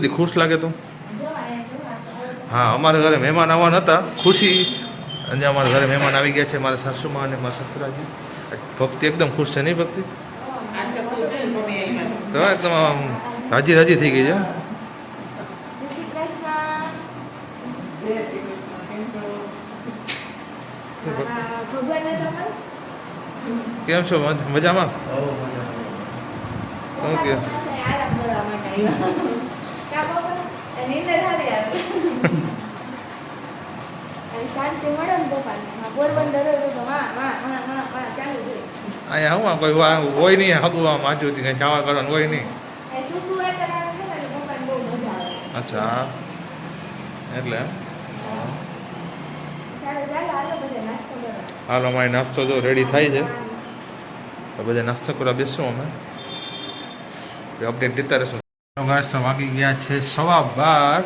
બધી ખુશ લાગે તું? હા અમારા ઘરે મહેમાન આવવાના હતા ખુશી. અને અમારા ઘરે મહેમાન આવી ગયા છે મારા સાસુમાં અને મારા સસરાજી ભક્તિ એકદમ ખુશ છે નહીં ભક્તિ? તો એકદમ આમ રાજી રાજી થઈ ગઈ છે કેમ છો? મજામાં? શું કે પાસે આરામ કરવા માટે આવ્યા કા બાબા આ નીંદર હારી આવે શાંતિ મળે ને પપ્પાને. પોરબંદર હોય તો માં માં માં માં માં ચાલુ છે. અહીંયા હું આ કોઈ હોય નહીં હગું આમ આજુથી કંઈ જવા કરવાનું હોય નહીં. અચ્છા. એટલે એમ. ચાલો ચાલો હાલો અમારે નાસ્તો કરો. હાલ અમારી નાસ્તો જો રેડી થાય છે. તો બધા નાસ્તો કરવા બેસું અમે. અપડેટ દેતા રહેશું? નાસ્તો વાગી ગયા છે સવા બાર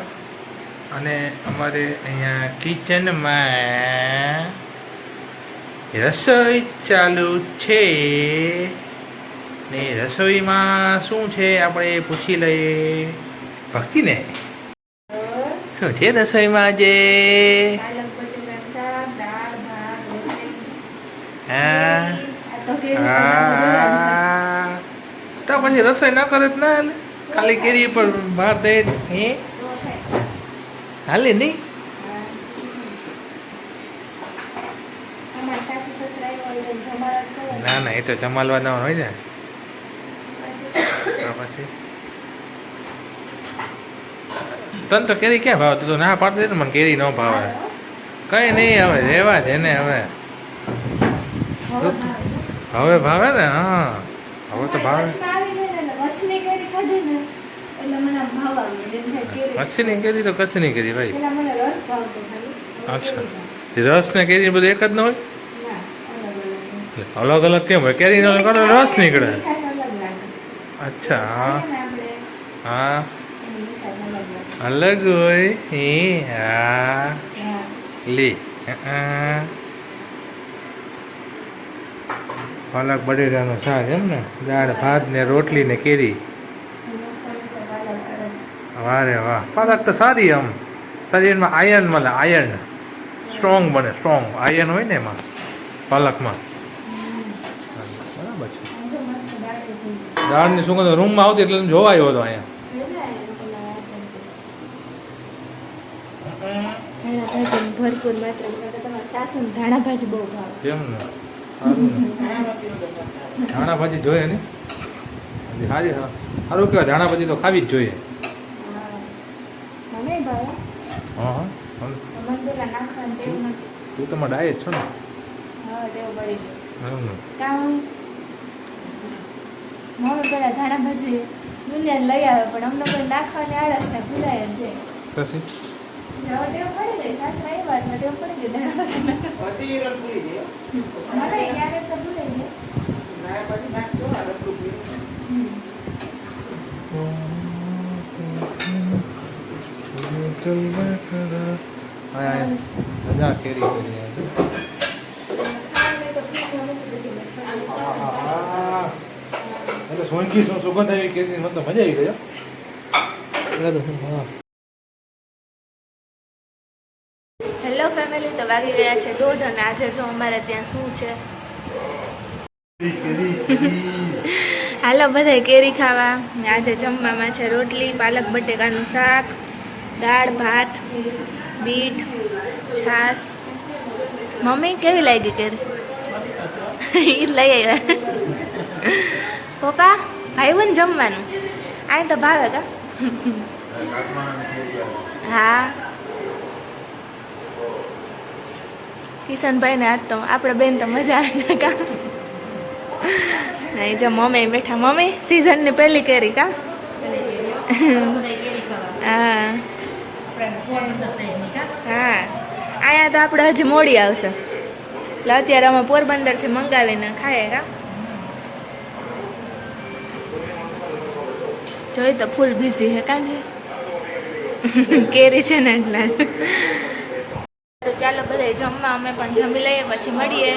અને અમારે અહીંયા કિચનમાં રસોઈ ચાલુ છે. ને રસોઈમાં શું છે આપણે પૂછી લઈએ. ભક્તિને? શું છે રસોઈમાં આજે? હા. તો પછી રસોઈ ના કરે તો ના ખાલી કેરી પર બહાર દે હે? હાલે નહીં? ને. ના એ તો જમાલવા ના હોય ને. પછી. તો તો કેરી ક્યાં ભાવે? તું ના પાડી દે ને મને કેરી ન ભાવે. કઈ નહીં હવે રેવા છે ને હવે. હવે ભાવે ને? હા. હવે તો ભાવે વચમાં આવી ગઈ ને એટલે વચની કેરી ખાધી ને એટલે મને આમ ભાવ આવી ગયો. એમ થાય કેરી કચ્છની કેરી. તો કચ્છની કેરી ભાઈ. અચ્છા. રસ ને કેરી બધું એક જ ન હોય? અલગ અલગ. અલગ અલગ કેમ હોય? કેરી રસ નીકળે. અલગ. અચ્છા હા. ને હા. અલગ હોય. હે. હા. લી. પાલક બટેટાનો શાક એમ ને? દાળ ભાત ને રોટલી ને કેરી. અલગ. વાહ. પાલક તો સારી આમ. શરીરમાં આયર્ન મળે આયર્ન સ્ટ્રોંગ બને સ્ટ્રોંગ આયર્ન હોય ને એમાં, પાલકમાં. બરાબર છે. દાળની સુગંધ રૂમમાં આવતી એટલે જોવા આવ્યો હતો અહીંયા. ધાણા જોઈએ ને? સારી સારું કહેવાય ધાણા ભાજી તો ખાવી જ જોઈએ. મને ભાવે. હા હા. મને પેલા નાખવાનું ટેવ નથી તું તમારે ડાયટ છો ને. હા ટેવ પડી ગઈ. એમ કામ મમ્મી પેલા ધાણા ભાજી દુનિયા લઈ આવે પણ અમને કોઈ નાખવાની આળસ ને ભૂલાય જ જાય પછી? હવે ટેવ પડી ગઈ. સાસરા એ વાત ટેવ પડી ગઈ ધાણા ભાજી મને ક્યારેક તો ભૂલાઈ જાય હમ. મજા કેરી કરી સોનકી સુગંધ આવી કેરી મજા આવી. હેલો ફેમિલી તો વાગી ગયા છે દોઢ અને આજે જો અમારે ત્યાં શું છે? હાલો બધા કેરી ખાવા. આજે જમવામાં છે રોટલી પાલક બટેકાનું શાક. દાળ ભાત બીટ છાશ મમ્મી કેવી લાગી કેરી એ લઈ આવ્યા. પપ્પા ભાઈ જમવાનું? આ તો ભાવે કા? હા. કિશનભાઈ ને આજ તો આપણે બેન તો મજા આવે કા? નહીં જો મમ્મી બેઠા. મમ્મી સિઝનની પહેલી કેરી કા? હા. હા. અહીંયા તો આપણે હજી મોડી આવશે. એટલે અત્યારે અમે પોરબંદરથી મંગાવીને ખાઈએ કા? જોઈ તો ફૂલ બિઝી છે કાંજે કેરી છે ને એટલે. ચાલો બધા જમવા અમે પણ જમી લઈએ, પછી મળીએ.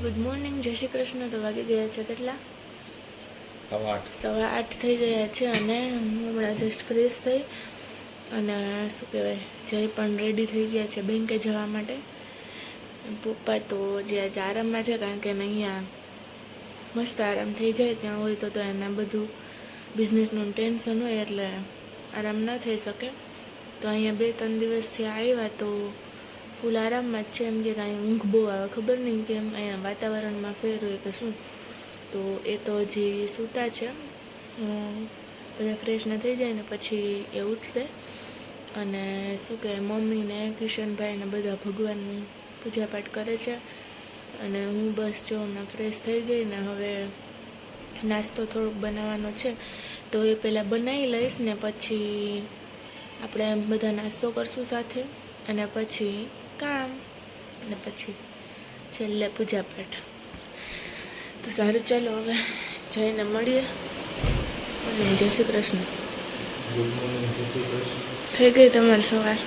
શ્રી કૃષ્ણ. તો વાગી ગયા છે કેટલા? સવા આઠ. થઈ ગયા છે અને હું હમણાં જસ્ટ ફ્રેશ થઈ અને શું કહેવાય જય પણ રેડી થઈ ગયા છે બેંકે જવા માટે. પપ્પા તો જે આજે આરામમાં છે કારણ કે અહીંયા મસ્ત આરામ થઈ જાય ત્યાં હોય તો તો એને બધું બિઝનેસનું ટેન્શન હોય એટલે આરામ ન થઈ શકે. તો અહીંયા બે ત્રણ દિવસથી આવ્યા તો ફૂલ આરામમાં જ છે એમ કે કાંઈ ઊંઘ બહુ આવે. ખબર નહીં કેમ અહીંયા વાતાવરણમાં ફેર હોય કે શું. તો એ તો હજી સૂતા છે. બધા ફ્રેશ ના થઈ જાય ને પછી એ ઉઠશે. અને શું કહે મમ્મીને કિશનભાઈને બધા ભગવાનની પૂજાપાઠ કરે છે. અને હું બસ જો હમણાં ફ્રેશ થઈ ગઈ ને હવે નાસ્તો થોડોક બનાવવાનો છે. તો એ પહેલાં બનાવી લઈશ ને પછી આપણે બધા નાસ્તો કરશું સાથે. અને પછી કામ અને પછી છેલ્લે પૂજાપાઠ. તો સારું ચાલો હવે જઈને મળીએ. અને જય શ્રી કૃષ્ણ. થઈ ગઈ તમારી સવાર?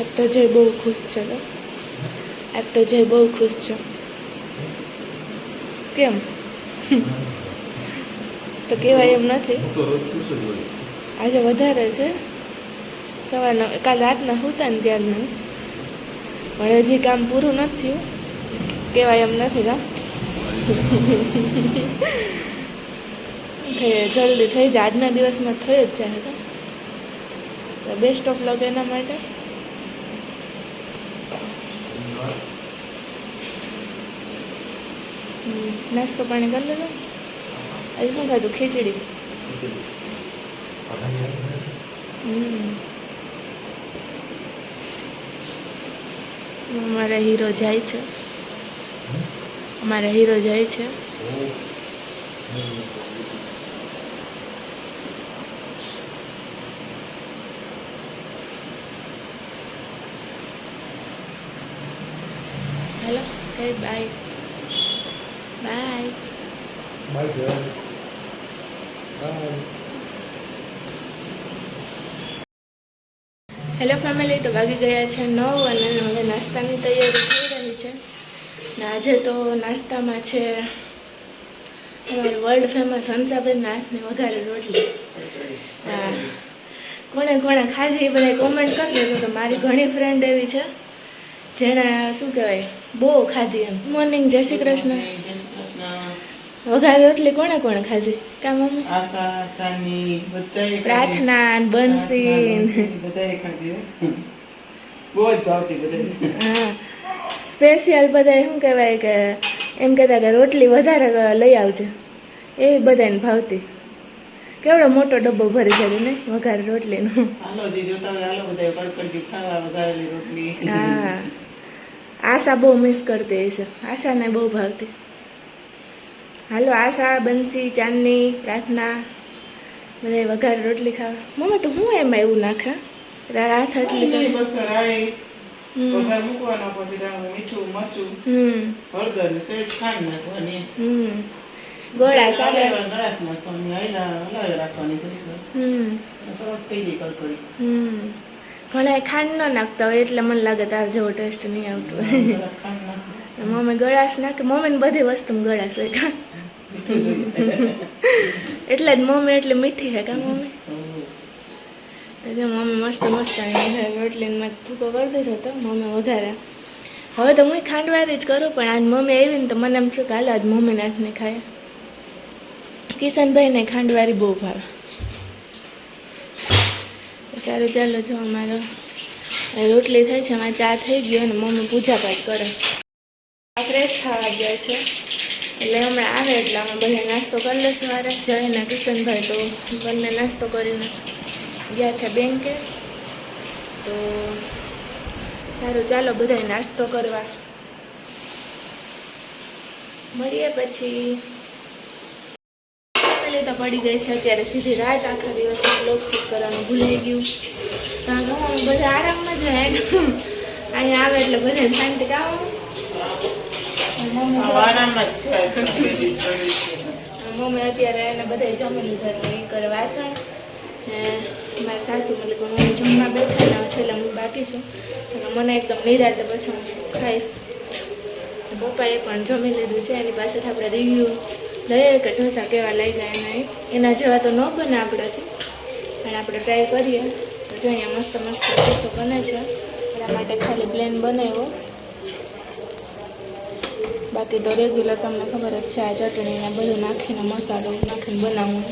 આજ તો જય બહુ ખુશ છે આજ તો જય બહુ ખુશ છે. કેમ? તો કહેવાય એમ નથી. આજે વધારે છે. સવારના, કાલ રાતના સુતા ને ત્યારનું. પણ હજી કામ પૂરું નથી થયું. કહેવાય એમ નથી કામ જલ્દી થઈ જાય. આજના દિવસમાં થઈ જ જાય તો બેસ્ટ ઓફ લગ એના માટે. નાસ્તો પાણી કરી લેજો. આજે શું ખાધું? ખીચડી. અમારા હીરો જાય છે. અમારા હીરો જાય છે. હેલો જય bye bye bye bye hello family તો વાગી ગયા છે નવ અને હવે નાસ્તાની તૈયારી થઈ રહી છે. ને આજે તો નાસ્તામાં છે અમારી વર્લ્ડ ફેમસ હંસાબેન હાથની વઘારે રોટલી. હા. કોણે કોણે ખાધી એ બધા કોમેન્ટ કરજો તો કે મારી ઘણી ફ્રેન્ડ એવી છે જેણે શું કહેવાય, બહુ ખાધી એમ. મોર્નિંગ જય શ્રી કૃષ્ણ. વઘારે રોટલી કોણે કોણે ખાધી? કા મમ્મી? આશા ચાની બધાએ પ્રાર્થના બનસી બંસી બધાએ ખાધી બહુ જ ભાવતી બધાને હા. સ્પેશિયલ બધા શું કહેવાય કે એમ કહેતા કે રોટલી વધારે લઈ આવજે. એ બધાને ભાવતી. કેવડો મોટો ડબ્બો ભરી જાય ને વઘાર રોટલીનો. હાલો જી જોતા હોય હાલો બધા કડકડજી ખાવા વઘારેલી રોટલી. હા. આશા બહુ મિસ કરતી હશે આશાને બહુ ભાવતી. હાલો આશા બંસી ચાંદની પ્રાર્થના બધા વઘાર રોટલી ખાવા. મમ્મી તો હું એમાં એવું નાખે? રાત હમ. વઘાર મૂકવાનો પછી મીઠું મરચું હળદર ને સહેજ ખાંડ નાખવાની. હમ. ગોળા સાડા ગળાશ નાખવાની આયલા હલાવી રાખવાની થોડીક વાર. હમ. સરસ થઈ ગઈ કડકડી. ઘણા ખાંડ ન નાખતા હોય એટલે મને લાગે તાર જેવો ટેસ્ટ નહીં આવતો. મમ્મી ગળાશ નાખે. મમ્મીને બધી વસ્તુમાં ગળાશ હોય. એટલે જ મમ્મી એટલે મીઠી હે કા મમ્મી? એટલે મમ્મી મસ્ત મસ્ત રોટલીને મેં ભૂકો કરી દીધો હતો મમ્મી વધારે. હવે તો હું ખાંડવારી જ કરું, પણ આજ મમ્મી આવી ને તો મને એમ છું કે હાલ આજ મમ્મીને હાથને ખાય. કિશનભાઈને ખાંડવારી બહુ ભાવે. સારું, ચાલો જો અમારો રોટલી થઈ છે, અમારે ચા થઈ ગયો અને મમ્મી પૂજા પાઠ કરે ફ્રેશ થવા ગયા છે. એટલે હમણાં આવે એટલે અમે બધા નાસ્તો કરી લઈશું વારે જઈને કિશનભાઈ તો બંને નાસ્તો કરીને ગયા છે બેંકે. તો સારું, ચાલો બધાય નાસ્તો કરવા. મળીએ પછી. પડી ગઈ છે, અત્યારે સીધી રાત આખા દિવસ બ્લોગ શૂટ કરવાનું ભૂલાઈ ગયું. કે બધા આરામમાં જ રહે. અહીંયા આવે એટલે બધાને શાંતિ કામ મમ્મી અત્યારે એને બધા જમી લીધા એ કરે વાસણ મારા સાસુ મતલબ હું જમવા બેઠા છેલ્લે હું બાકી છું મને એકદમ નિરાતે પછી હું ખાઈશ પપ્પાએ પણ જમી લીધું છે એની પાસેથી આપણે રિવ્યૂ લઈએ કે ઢોસા કેવા લાગ્યા એના એના જેવા તો ન બને આપણાથી પણ આપણે ટ્રાય કરીએ જો અહીંયા મસ્ત મસ્ત ઢોસો બને છે એના માટે ખાલી પ્લેન બનાવ્યો. બાકી તો રેગ્યુલર તમને ખબર જ છે, આ ચટણી ને બધું નાખીને, મસાલો નાખીને બનાવવું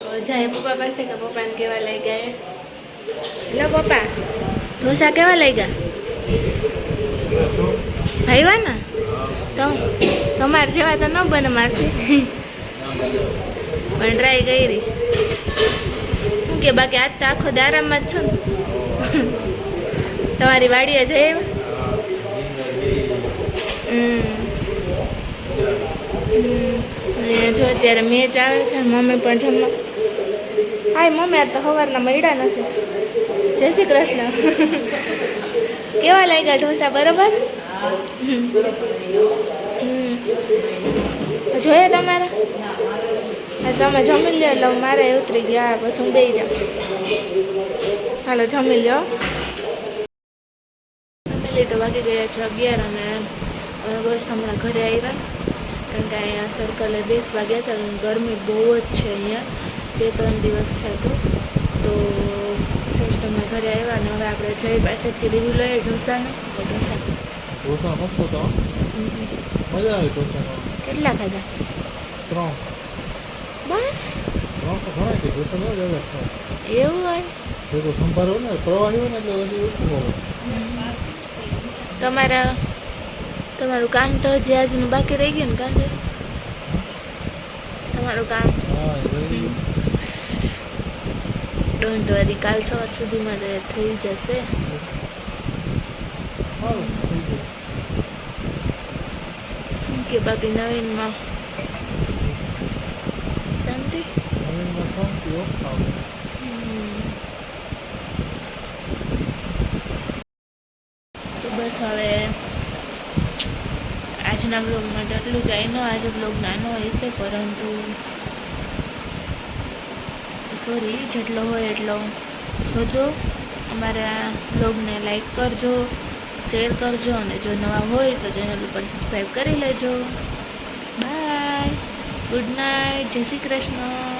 તો જાય પપ્પા પાસે કે પપ્પાને કેવા લાગ્યા હેલો પપ્પા, ઢોસા કેવા લાગ્યા? ભાઈવા ને? તમારે જેવા તો ન બને મારથી. પણ ટ્રાય કરી. શું કે બાકી આજ તો આખો દારામાં જ છો ને. તમારી વાડીએ જઈ અને જો અત્યારે મેચ આવે છે મમ્મી પણ જમવા હા મમ્મી આ તો સવારના મળ્યા નથી જય શ્રી કૃષ્ણ કેવા લાગ્યા ઢોસા બરાબર. જોયા તમારા તમે જમી લ્યો એટલે મારે ઉતરી ગયા પછી હું બે જાઉં હાલો જમી લ્યો ફેમિલી તો વાગી ગયા છે અગિયાર અને બસ હમણાં ઘરે આવ્યા. કારણ કે અહીંયા સર્કલે બેસ વાગ્યા હતા ગરમી બહુ જ છે અહીંયા. બે ત્રણ દિવસ થયા તો. તો જસ્ટ અમે ઘરે આવ્યા અને હવે આપણે જય પાસેથી રિવ્યુ લઈએ ઢોસાનો. તો ઢોસા. ઢોસા મસ્ત તો. મજા આવી ઢોસાનો. કેટલા ખાધા? ત્રણ. બસ. ત્રણ તો ઘણા કે ઢોસા ન જ એવું હોય? ભેગો સંભાળો ને પ્રવાહી હોય ને એટલે બધી ઓછું તમારા તમારું તો જે આજનું બાકી રહી ગયું ને તમારું હા એ રહી ગયું. ડોન્ટ વરી કાલ સવાર સુધીમાં તો થઈ જશે. શું કે બાકી નવીનમાં? શાંતિ? બસ હવે આજના બ્લોગ માટે એટલું જ. આઈનો આજે બ્લોગ નાનો હશે, પરંતુ સોરી જેટલો હોય એટલો જોજો. અમારા બ્લોગને લાઈક કરજો શેર કરજો, અને જો નવા હોય તો ચેનલ ઉપર સબસ્ક્રાઈબ કરી લેજો. બાય ગુડ નાઇટ જય શ્રી કૃષ્ણ.